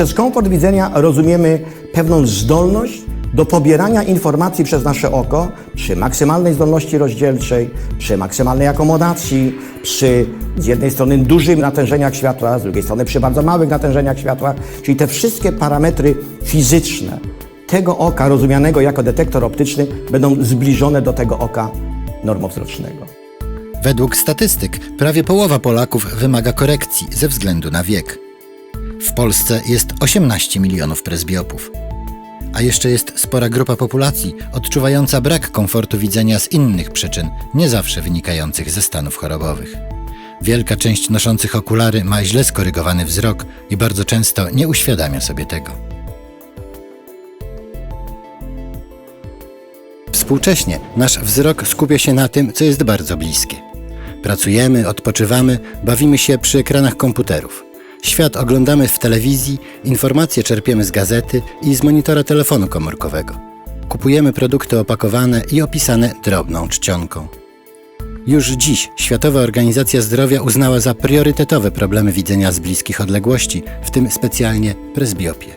przez komfort widzenia rozumiemy pewną zdolność do pobierania informacji przez nasze oko przy maksymalnej zdolności rozdzielczej, przy maksymalnej akomodacji, przy z jednej strony dużych natężeniach światła, z drugiej strony przy bardzo małych natężeniach światła, czyli te wszystkie parametry fizyczne tego oka rozumianego jako detektor optyczny będą zbliżone do tego oka normowzrocznego. Według statystyk prawie połowa Polaków wymaga korekcji ze względu na wiek. W Polsce jest 18 milionów prezbiopów. A jeszcze jest spora grupa populacji odczuwająca brak komfortu widzenia z innych przyczyn, nie zawsze wynikających ze stanów chorobowych. Wielka część noszących okulary ma źle skorygowany wzrok i bardzo często nie uświadamia sobie tego. Współcześnie nasz wzrok skupia się na tym, co jest bardzo bliskie. Pracujemy, odpoczywamy, bawimy się przy ekranach komputerów. Świat oglądamy w telewizji, informacje czerpiemy z gazety i z monitora telefonu komórkowego. Kupujemy produkty opakowane i opisane drobną czcionką. Już dziś Światowa Organizacja Zdrowia uznała za priorytetowe problemy widzenia z bliskich odległości, w tym specjalnie prezbiopię.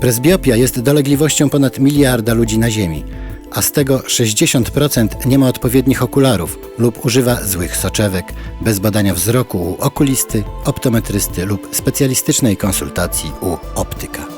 Prezbiopia jest dolegliwością ponad miliarda ludzi na Ziemi, a z tego 60% nie ma odpowiednich okularów lub używa złych soczewek, bez badania wzroku u okulisty, optometrysty lub specjalistycznej konsultacji u optyka.